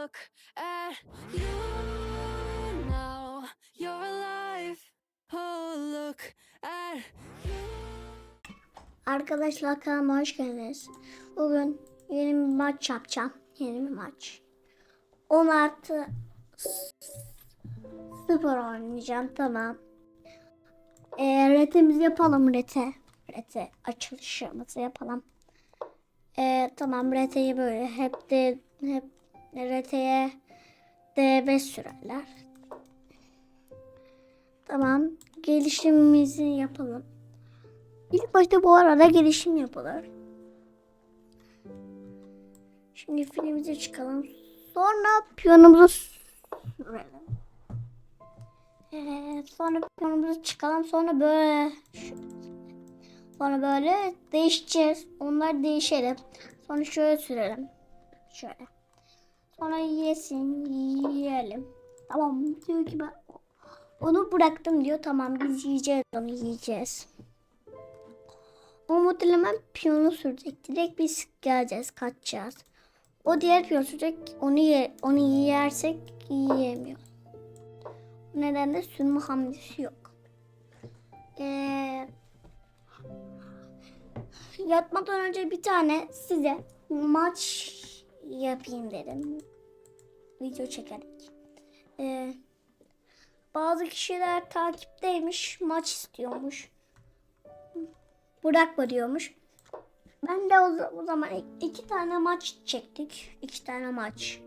look at you now. You're alive. Oh, look at Arkadaşlar kanalıma hoş geldiniz. Bugün yeni bir maç yapacağım. Yeni bir maç. 10 artı 0 oynayacağım tamam. Ee, retemizi yapalım rete. Rete açılışımızı yapalım. Ee, tamam reteyi böyle hep de hep reteye DB sürerler. Tamam gelişimimizi yapalım. İlk başta bu arada gelişim yapılır. Şimdi filmimize çıkalım. Sonra piyonumuzu sürelim. Ee, sonra piyonumuzu çıkalım. Sonra böyle sonra böyle değişeceğiz. Onlar değişelim. Sonra şöyle sürelim. Şöyle. Sonra yesin, yiyelim. Tamam diyor ki ben onu bıraktım diyor. Tamam biz yiyeceğiz onu yiyeceğiz. O muhtemelen piyonu sürecek. Direkt biz geleceğiz, kaçacağız. O diğer piyon sürecek. Onu ye, onu yersek yiyemiyor. Bu nedenle sürme hamlesi yok. Ee, yatmadan önce bir tane size maç yapayım dedim. Video çekerek. Ee, bazı kişiler takipteymiş, maç istiyormuş bırakma diyormuş. Ben de o, za- o zaman ik- iki tane maç çektik. iki tane maç.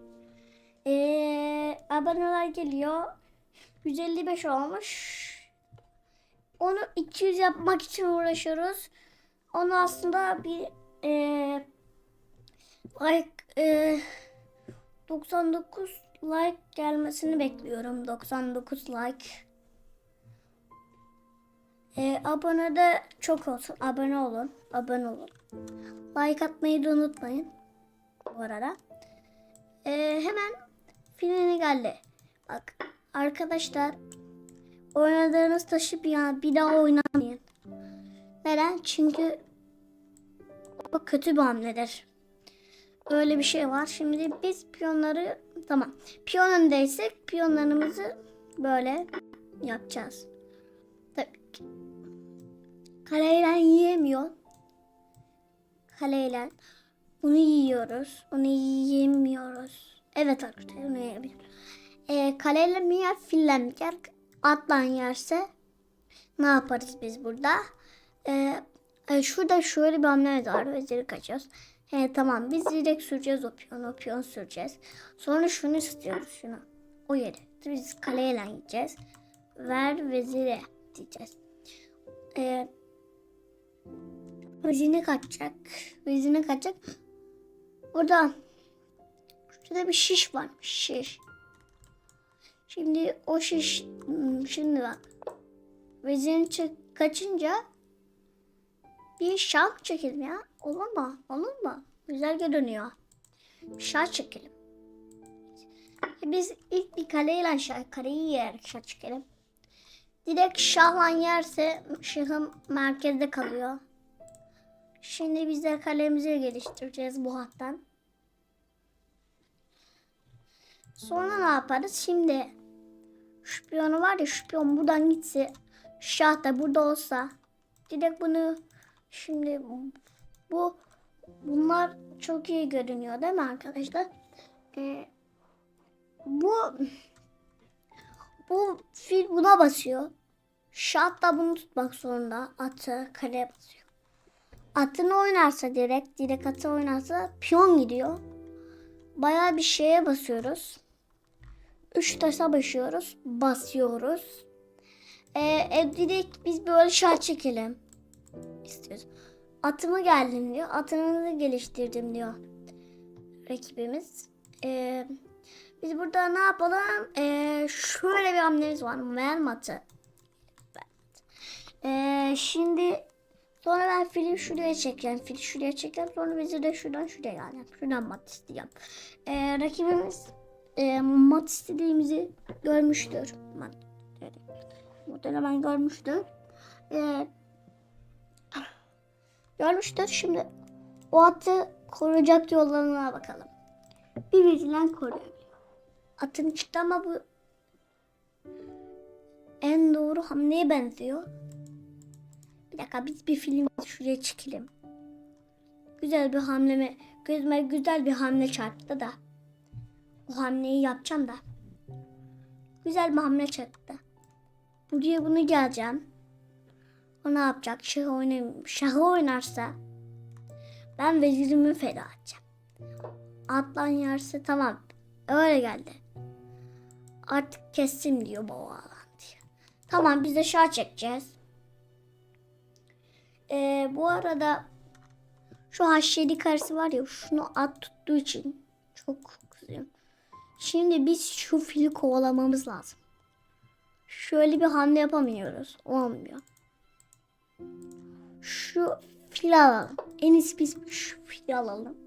Ee, aboneler geliyor. 155 olmuş. Onu 200 yapmak için uğraşıyoruz. Onu aslında bir ee, like ee, 99 like gelmesini bekliyorum. 99 like. Ee, abone de çok olsun. Abone olun. Abone olun. Like atmayı da unutmayın. Bu arada. Ee, hemen filmine geldi. Bak arkadaşlar oynadığınız taşı bir, bir daha oynamayın. Neden? Çünkü o kötü bir hamledir. Öyle bir şey var. Şimdi biz piyonları tamam. Piyon öndeysek piyonlarımızı böyle yapacağız. Tabii ki. Kaleyle yiyemiyor. Kaleyle. Bunu yiyoruz. Onu yiyemiyoruz. Evet arkadaşlar bunu yiyebiliyoruz. Ee, kaleyle mi yer, fille mi yer? Atlan yerse ne yaparız biz burada? Ee, e, şurada şöyle bir hamle var. Veziri kaçıyoruz. He, tamam biz direkt süreceğiz o piyonu. O piyon süreceğiz. Sonra şunu istiyoruz şunu. O yeri. Biz kaleyle gideceğiz. Ver vezire diyeceğiz. Ee, vezine kaçacak. Vezine kaçacak. Burada şurada bir şiş var. Şiş. Şimdi o şiş şimdi bak. Vezirin kaçınca bir şah çekelim ya. Olur mu? Olur mu? Güzel görünüyor. Şah çekelim. Biz ilk bir kaleyle şah, kareyi yiyerek şah çekelim. Direkt şahlan yerse şahım merkezde kalıyor. Şimdi biz de kalemizi geliştireceğiz bu hattan. Sonra ne yaparız? Şimdi şu piyonu var ya şu piyon buradan gitse şah da burada olsa direkt bunu şimdi bu bunlar çok iyi görünüyor değil mi arkadaşlar? Ee, bu bu fil buna basıyor. Şah da bunu tutmak zorunda. Atı kaleye basıyor. Atını oynarsa direkt, direkt atı oynarsa piyon gidiyor. Bayağı bir şeye basıyoruz. Üç taşa basıyoruz. Basıyoruz. Ee, e, direkt biz böyle şah çekelim. istiyoruz. Atımı geldim diyor. Atını geliştirdim diyor. Rakibimiz. Ee, biz burada ne yapalım? Ee, şöyle bir hamlemiz var. Ver matı. Ee, şimdi sonra ben fili şuraya çekeceğim. Fili şuraya çekeceğim. Sonra bizi de şuradan şuraya geleceğim. Şuradan mat isteyeceğim. Ee, rakibimiz e, mat istediğimizi görmüştür. Mat. Muhtemelen görmüştür. Ee, görmüştür. Şimdi o atı koruyacak yollarına bakalım. Birbirinden koruyor. atın çıktı ama bu en doğru hamleye benziyor. Bir dakika biz bir film şuraya çekelim. Güzel bir hamle mi? Gözüme güzel bir hamle çarptı da. O hamleyi yapacağım da. Güzel bir hamle çarptı. Buraya bunu geleceğim. O ne yapacak? Şahı, oynayayım. Şahı oynarsa ben vezirimi feda edeceğim. Atlan yerse tamam. Öyle geldi. Artık kestim diyor bu alan diyor. Tamam biz de şah çekeceğiz. Ee, bu arada şu H7 karısı var ya şunu at tuttuğu için çok kızıyorum. Şimdi biz şu fili kovalamamız lazım. Şöyle bir hamle yapamıyoruz. Olmuyor. Şu fili alalım. En iyisi biz şu fili alalım.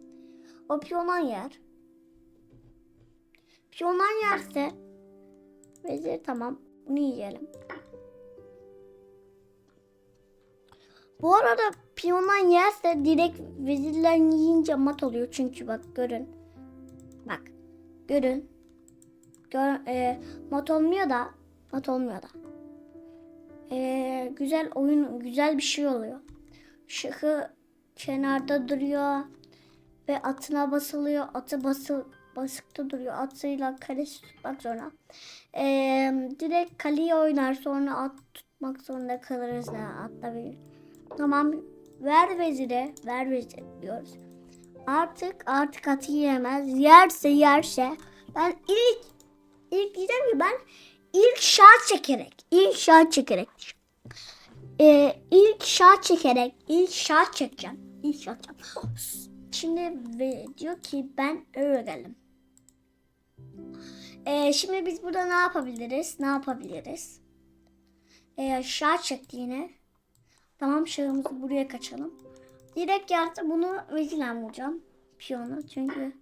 O piyondan yer. Piyondan yerse vezir tamam. Bunu yiyelim. Bu arada piyondan yerse direkt vezirler yiyince mat oluyor. Çünkü bak görün. Bak görün. Gör, e, mat olmuyor da mat olmuyor da. E, güzel oyun güzel bir şey oluyor. Şıkı kenarda duruyor ve atına basılıyor. Atı basıl basıkta duruyor. Atıyla kalesi tutmak zorunda. E, direkt kaleyi oynar sonra at tutmak zorunda kalırız da atla bir. Tamam ver vezire ver vezir diyoruz. Artık artık atı yiyemez. Yerse yerse ben ilk ilk diyeceğim ki ben şah çekerek ilk şah çekerek ee, ilk şah çekerek ilk şah çekeceğim. İlk şah çekeceğim. Şimdi diyor ki ben öyle geldim. Ee, şimdi biz burada ne yapabiliriz? Ne yapabiliriz? Ee, şah çekti yine. Tamam şahımızı buraya kaçalım. Direkt yarısı bunu vezirle vuracağım. Piyonu çünkü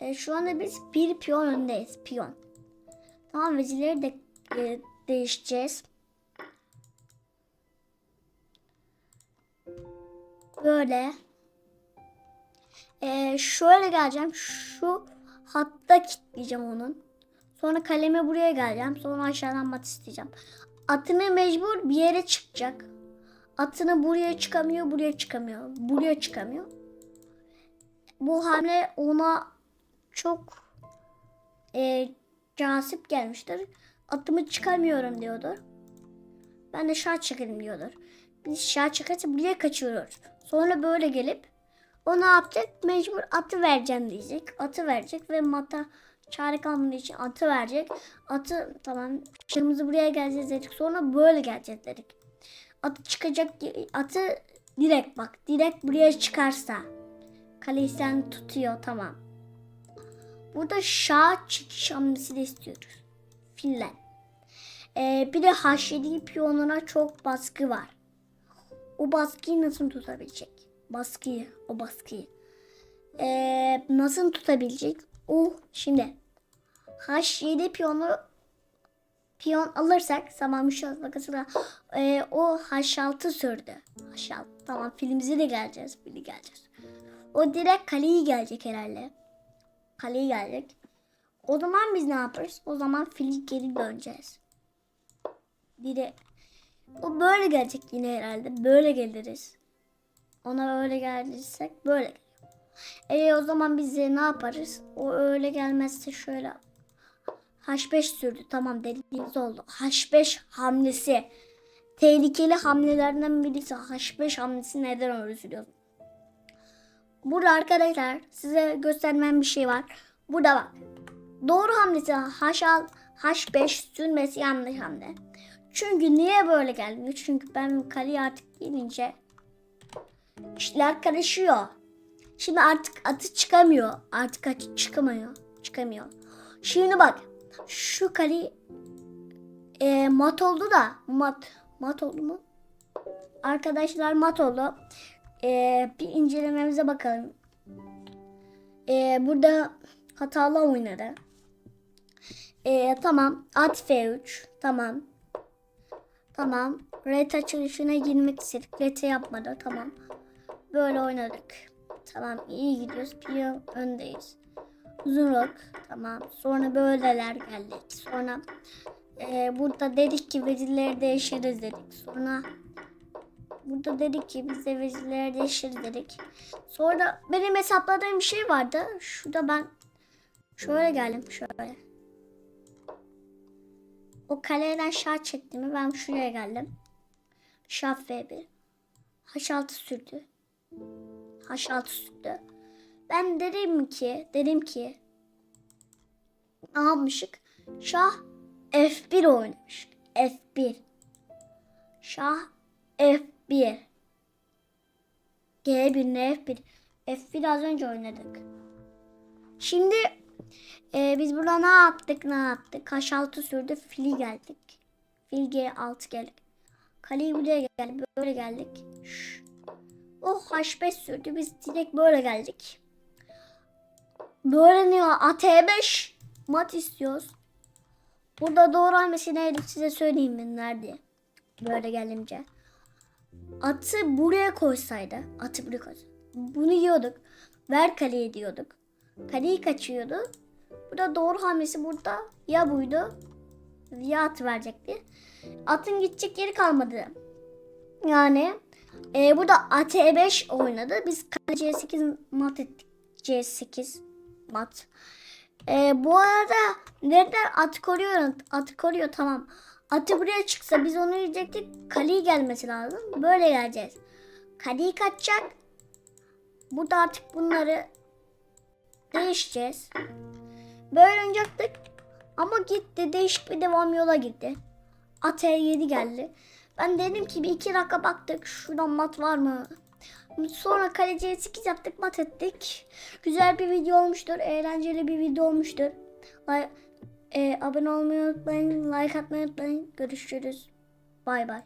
e, şu anda biz bir piyon öndeyiz. Piyon. Tamam vezirleri de e, değişeceğiz. Böyle. E, şöyle geleceğim. Şu hatta kilitleyeceğim onun. Sonra kaleme buraya geleceğim. Sonra aşağıdan mat isteyeceğim. Atını mecbur bir yere çıkacak. Atını buraya çıkamıyor, buraya çıkamıyor. Buraya çıkamıyor. Bu hamle ona çok e, cazip gelmiştir. Atımı çıkamıyorum diyordur. Ben de şah çekelim diyordur. Biz şah çekerse buraya kaçıyoruz. Sonra böyle gelip o ne yapacak? Mecbur atı vereceğim diyecek. Atı verecek ve mata çare kalmadığı için atı verecek. Atı tamam şahımızı buraya geleceğiz dedik. Sonra böyle geleceğiz dedik. Atı çıkacak atı direkt bak direkt buraya çıkarsa kaleyi sen tutuyor tamam. Burada şah çıkış hamlesi de istiyoruz. Finlen. Ee, bir de H7 piyonuna çok baskı var. O baskıyı nasıl tutabilecek? Baskıyı, o baskıyı. Ee, nasıl tutabilecek? O şimdi H7 piyonu piyon alırsak zaman müşahit vakasıyla e, o H6 sürdü. H6 tamam filmimize de geleceğiz. Bili geleceğiz. O direkt kaleyi gelecek herhalde. Kaleyi gelecek. O zaman biz ne yaparız? O zaman fili geri döneceğiz. Biri o böyle gelecek yine herhalde. Böyle geliriz. Ona öyle gelirsek böyle geliyor. E o zaman biz ne yaparız? O öyle gelmezse şöyle H5 sürdü. Tamam dediğimiz oldu. H5 hamlesi. Tehlikeli hamlelerden birisi H5 hamlesi neden öyle sürüyoruz? Burada arkadaşlar size göstermem bir şey var. Burada bak. Doğru hamlesi H6 H5 sürmesi yanlış hamle. Çünkü niye böyle gelmiyor? Çünkü ben kaleye artık gelince işler karışıyor. Şimdi artık atı çıkamıyor. Artık atı çıkamıyor. Çıkamıyor. Şimdi bak. Şu kale e, mat oldu da mat mat oldu mu? Arkadaşlar mat oldu. E, bir incelememize bakalım. E, burada hatalı oynadı. E, tamam. At F3. Tamam. Tamam. Red açılışına girmek istedik. Red'e yapmadı. Tamam. Böyle oynadık. Tamam iyi gidiyoruz. Piyon öndeyiz. Uzunluk. Tamam. Sonra böyleler geldik. Sonra e, burada dedik ki vezirleri değişiriz dedik. Sonra burada dedik ki biz de değişiriz dedik. Sonra benim hesapladığım bir şey vardı. Şurada ben şöyle geldim şöyle. O kaleden şah çektim. Ben şuraya geldim. Şah V1. H6 sürdü. H6 sürdü. Ben dedim ki, dedim ki ne yapmışık? Şah F1 oynamış. F1. Şah F1. G1 ne F1? F1 az önce oynadık. Şimdi e, biz burada ne yaptık ne yaptık? H6 sürdü fili geldik. Fil G6 geldik. Kaleyi buraya geldik. Böyle geldik. Şş. Oh H5 sürdü. Biz direkt böyle geldik. Böyle ne ya? AT5 mat istiyoruz. Burada doğru hamlesi neydi size söyleyeyim mi nerede? Böyle gelince. Atı buraya koysaydı. Atı buraya koysaydı. Bunu yiyorduk. Ver kaleyi diyorduk. Kaleyi kaçıyordu. Burada doğru hamlesi burada ya buydu ya at verecekti. Atın gidecek yeri kalmadı. Yani e, burada AT5 oynadı. Biz kale C8 mat ettik. C8 mat. E, bu arada nereden at koruyor? Atı koruyor tamam. Atı buraya çıksa biz onu yiyecektik. Kaleyi gelmesi lazım. Böyle geleceğiz. Kaleyi kaçacak. Burada artık bunları değişeceğiz. Böyle oynayacaktık. Ama gitti. Değişik bir devam yola gitti. Ate 7 geldi. Ben dedim ki bir iki dakika baktık. Şuradan mat var mı? Sonra kaleciye 8 yaptık mat ettik. Güzel bir video olmuştur. Eğlenceli bir video olmuştur. Like, e, abone olmayı unutmayın. Like atmayı unutmayın. Görüşürüz. Bay bay.